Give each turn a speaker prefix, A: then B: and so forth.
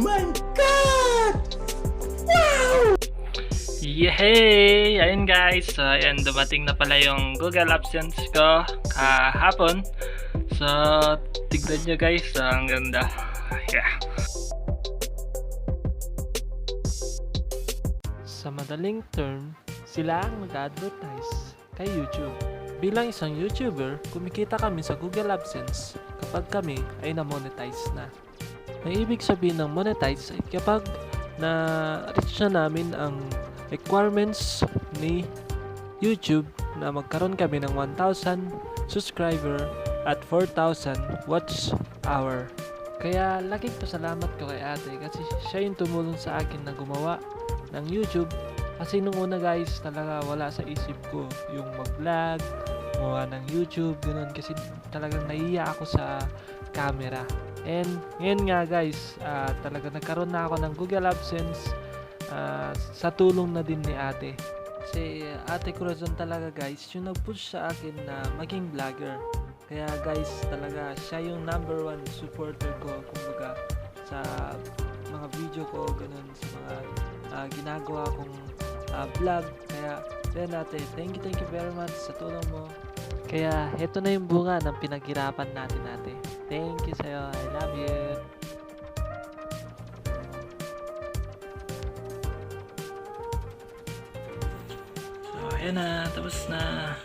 A: my God! Wow!
B: Yehey! Ayun guys, so ayan, dumating na pala yung Google AdSense ko kahapon. So, tignan nyo guys, ang ganda. Yeah. Sa madaling term, sila ang nag-advertise kay YouTube. Bilang isang YouTuber, kumikita kami sa Google AdSense kapag kami ay na-monetize na. Ang ibig sabihin ng monetize ay kapag na-reach na namin ang requirements ni YouTube na magkaroon kami ng 1,000 subscriber at 4,000 watch hour. Kaya laking pasalamat ko kay ate kasi siya yung tumulong sa akin na gumawa ng YouTube. Kasi nung una guys, talaga wala sa isip ko yung mag-vlog, gumawa ng YouTube, ganun. Kasi talagang naiya ako sa camera. And ngayon nga guys, ah, talaga nagkaroon na ako ng Google AdSense ah, sa tulong na din ni ate. Kasi ate Corazon talaga guys, yung nag-push sa akin na maging vlogger. Kaya guys, talaga siya yung number one supporter ko, kumbaga, sa mga video ko, ganun, sa mga ah, ginagawa kong ah, vlog. Kaya, yan ate, thank you, thank you very much sa tulong mo. Kaya, heto na yung bunga ng pinaghirapan natin ate. Thank you sa'yo. I love you. So, ayan na. Tapos na.